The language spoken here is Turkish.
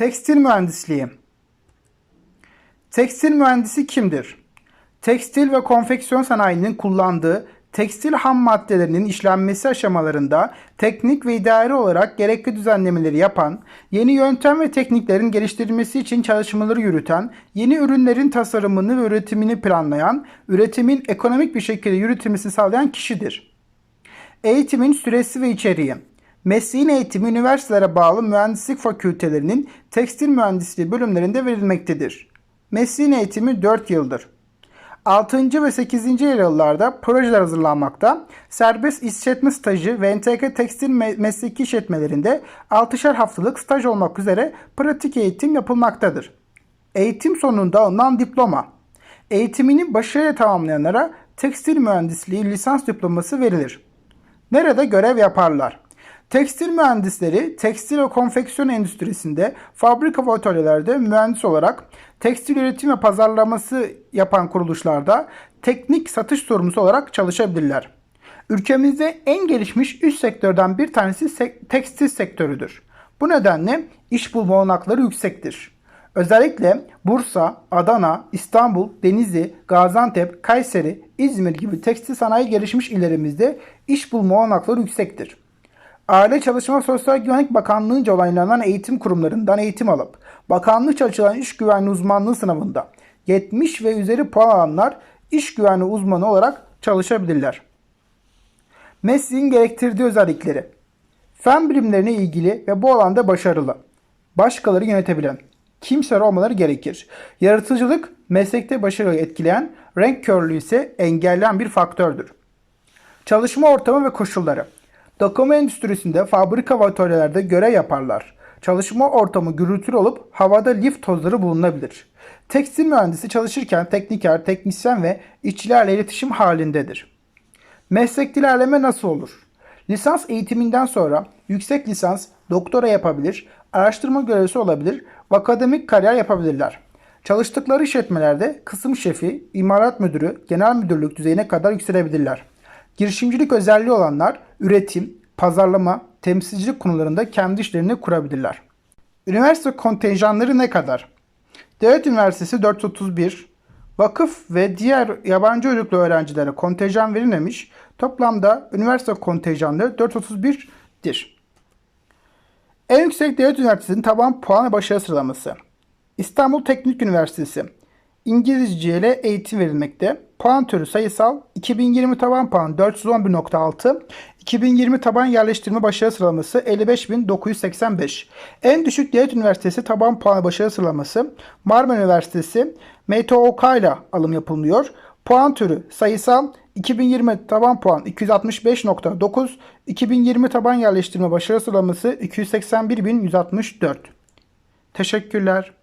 Tekstil mühendisliği. Tekstil mühendisi kimdir? Tekstil ve konfeksiyon sanayinin kullandığı tekstil ham maddelerinin işlenmesi aşamalarında teknik ve idari olarak gerekli düzenlemeleri yapan, yeni yöntem ve tekniklerin geliştirilmesi için çalışmaları yürüten, yeni ürünlerin tasarımını ve üretimini planlayan, üretimin ekonomik bir şekilde yürütülmesini sağlayan kişidir. Eğitimin süresi ve içeriği. Mesleğin eğitimi üniversitelere bağlı mühendislik fakültelerinin tekstil mühendisliği bölümlerinde verilmektedir. Mesleğin eğitimi 4 yıldır. 6. ve 8. yıllarda projeler hazırlanmakta, serbest işletme stajı ve entegre tekstil me- mesleki işletmelerinde 6'şer haftalık staj olmak üzere pratik eğitim yapılmaktadır. Eğitim sonunda alınan diploma. Eğitimini başarıyla tamamlayanlara tekstil mühendisliği lisans diploması verilir. Nerede görev yaparlar? Tekstil mühendisleri tekstil ve konfeksiyon endüstrisinde fabrika ve atölyelerde mühendis olarak tekstil üretim ve pazarlaması yapan kuruluşlarda teknik satış sorumlusu olarak çalışabilirler. Ülkemizde en gelişmiş üç sektörden bir tanesi sek- tekstil sektörüdür. Bu nedenle iş bulma olanakları yüksektir. Özellikle Bursa, Adana, İstanbul, Denizli, Gaziantep, Kayseri, İzmir gibi tekstil sanayi gelişmiş illerimizde iş bulma olanakları yüksektir. Aile Çalışma Sosyal Güvenlik Bakanlığı'nca onaylanan eğitim kurumlarından eğitim alıp bakanlıkça açılan iş güvenliği uzmanlığı sınavında 70 ve üzeri puan alanlar iş güvenliği uzmanı olarak çalışabilirler. Mesleğin gerektirdiği özellikleri. Fen bilimlerine ilgili ve bu alanda başarılı. Başkaları yönetebilen. Kimseler olmaları gerekir. Yaratıcılık meslekte başarıyı etkileyen, renk körlüğü ise engelleyen bir faktördür. Çalışma ortamı ve koşulları. Dokuma endüstrisinde fabrika ve atölyelerde görev yaparlar. Çalışma ortamı gürültülü olup havada lif tozları bulunabilir. Tekstil mühendisi çalışırken tekniker, teknisyen ve işçilerle iletişim halindedir. Meslek ilerleme nasıl olur? Lisans eğitiminden sonra yüksek lisans, doktora yapabilir, araştırma görevlisi olabilir ve akademik kariyer yapabilirler. Çalıştıkları işletmelerde kısım şefi, imalat müdürü, genel müdürlük düzeyine kadar yükselebilirler. Girişimcilik özelliği olanlar üretim, pazarlama, temsilcilik konularında kendi işlerini kurabilirler. Üniversite kontenjanları ne kadar? Devlet Üniversitesi 431, vakıf ve diğer yabancı uyruklu öğrencilere kontenjan verilmemiş. Toplamda üniversite kontenjanları 431'dir. En yüksek devlet üniversitesinin taban puan ve başarı sıralaması. İstanbul Teknik Üniversitesi. İngilizce ile eğitim verilmekte. Puan türü sayısal 2020 taban puan 411.6, 2020 taban yerleştirme başarı sıralaması 55.985. En düşük devlet üniversitesi taban puan başarı sıralaması Marmara Üniversitesi MTOK ile alım yapılıyor. Puan türü sayısal 2020 taban puan 265.9, 2020 taban yerleştirme başarı sıralaması 281.164. Teşekkürler.